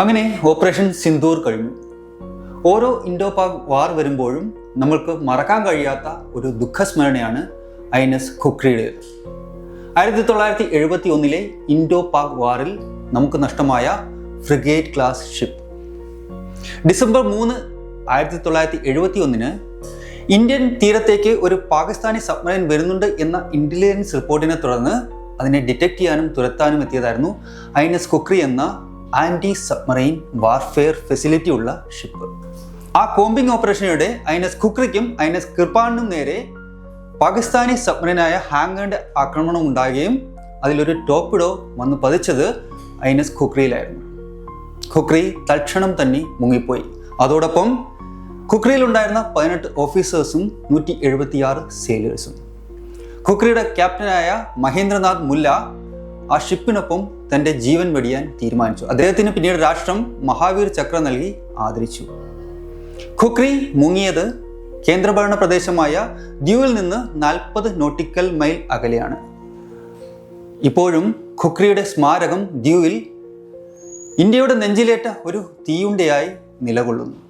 അങ്ങനെ ഓപ്പറേഷൻ സിന്ദൂർ കഴിഞ്ഞു. ഓരോ ഇൻഡോ പാക് വാർ വരുമ്പോഴും നമ്മൾക്ക് മറക്കാൻ കഴിയാത്ത ഒരു ദുഃഖസ്മരണയാണ് ഐ എൻ എസ് ഖുക്രിയുടേത് ആയിരത്തി തൊള്ളായിരത്തി എഴുപത്തി ഒന്നിലെ ഇൻഡോ പാക് വാറിൽ നമുക്ക് നഷ്ടമായ ഫ്രിഗേറ്റ് ക്ലാസ് ഷിപ്പ്. ഡിസംബർ മൂന്ന് ആയിരത്തി തൊള്ളായിരത്തി എഴുപത്തി ഒന്നിന് ഇന്ത്യൻ തീരത്തേക്ക് ഒരു പാകിസ്ഥാനി സബ്മറൈൻ വരുന്നുണ്ട് എന്ന ഇന്റലിജൻസ് റിപ്പോർട്ടിനെ തുടർന്ന് അതിനെ ഡിറ്റക്ട് ചെയ്യാനും തുരത്താനും എത്തിയതായിരുന്നു ഐ എൻ എസ് കുക്രി എന്ന ആന്റി സബ്മറൈൻ വാർഫെയർ ഫെസിലിറ്റി ഉള്ള ഷിപ്പ്. ആ കോമ്പിംഗ് ഓപ്പറേഷനിടെ ഐ എൻ എസ് കുക്രിക്കും ഐ എൻ എസ് നേരെ പാകിസ്ഥാനി സബ്മറൈനായ ഹാങ്കറിന്റെ ആക്രമണം ഉണ്ടാകുകയും അതിലൊരു ടോപ്പിഡോ വന്ന് പതിച്ചത് ഐ എൻ എസ് ഖുക്രിയിലായിരുന്നു ഖുക്രി തൽക്ഷണം തന്നെ മുങ്ങിപ്പോയി. അതോടൊപ്പം ഖുക്രിയിലുണ്ടായിരുന്ന പതിനെട്ട് ഓഫീസേഴ്സും നൂറ്റി എഴുപത്തിയാറ് സെയിലേഴ്സും ഖുക്രിയുടെ ക്യാപ്റ്റനായ മഹേന്ദ്രനാഥ് മുല്ല ആ ഷിപ്പിനൊപ്പം തന്റെ ജീവൻ വെടിയാൻ തീരുമാനിച്ചു. അദ്ദേഹത്തിന് പിന്നീട് രാഷ്ട്രം മഹാവീർ ചക്ര നൽകി ആദരിച്ചു. ഖുക്രി മുങ്ങിയത് കേന്ദ്രഭരണ പ്രദേശമായ ദ്യൂവിൽ നിന്ന് നാൽപ്പത് നോട്ടിക്കൽ മൈൽ അകലെയാണ്. ഇപ്പോഴും ഖുക്രിയുടെ സ്മാരകം ദ്യൂവിൽ ഇന്ത്യയുടെ നെഞ്ചിലേറ്റ ഒരു തീയുണ്ടയായി നിലകൊള്ളുന്നു.